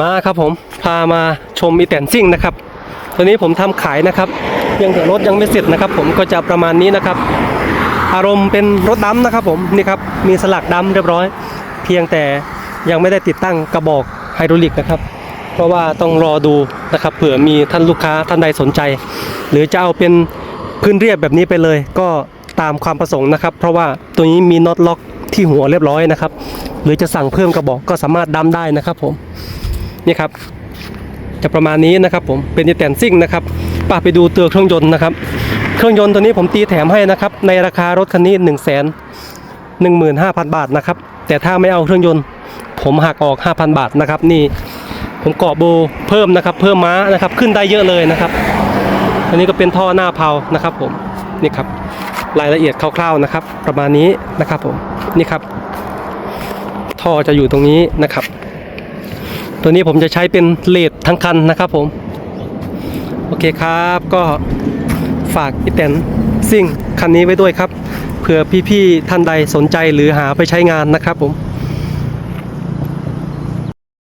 มาครับผมพามาชมอีแตนซิ่งนะครับตัวนี้ผมทำขายนะครับเพียงแต่รถยังไม่เสร็จนะครับ ผมก็จะประมาณนี้นะครับ อารมณ์เป็นรถดำนะครับผมนี่ครับมีสลักดำเรียบร้อย เพียงแต่ยังไม่ได้ติดตั้งกระบอกไฮดรอลิกนะครับ เพราะว่าต้องรอดูนะครับเผื่อมีท่านลูกค้าท่านใดสนใจ หรือจะเอาเป็นพื้นเรียบแบบนี้ไปเลย ก็ตามความประสงค์นะครับ เพราะว่าตัวนี้มีน็อตล็อกที่หัวเรียบร้อยนะครับ หรือจะสั่งเพิ่มกระบอกก็สามารถดำได้นะครับผม นี่ครับ จะประมาณนี้นะครับผมเป็นอีแตนซิ่งนะครับป้าไปดูตัวเครื่องยนต์นะครับ เครื่องยนต์ตัวนี้ผมตีแถมให้นะครับ ในราคารถคันนี้1นึ่งแสนหนึ่งหมื่นห้าพันบาทนะครับ แต่ถ้าไม่เอาเครื่องยนต์ ผมหักออก 5,000 บาทนะครับ นี่ผมเกาะโบเพิ่มนะครับ เพิ่มม้านะครับขึ้นได้เยอะเลยนะครับ อันนี้ก็เป็นท่อหน้าเพานะครับผมนี่ครับรายละเอียดคร่าวๆนะครับ ประมาณนี้นะครับผมนี่ครับ ท่อจะอยู่ตรงนี้นะครับ ตัวนี้ผมจะใช้เป็นเลดทั้งคันนะครับผม โอเคครับก็ฝากอีแตนซิ่งคันนี้ไว้ด้วยครับเผื่อพี่ๆท่านใดสนใจหรือหาไปใช้งานนะครับผม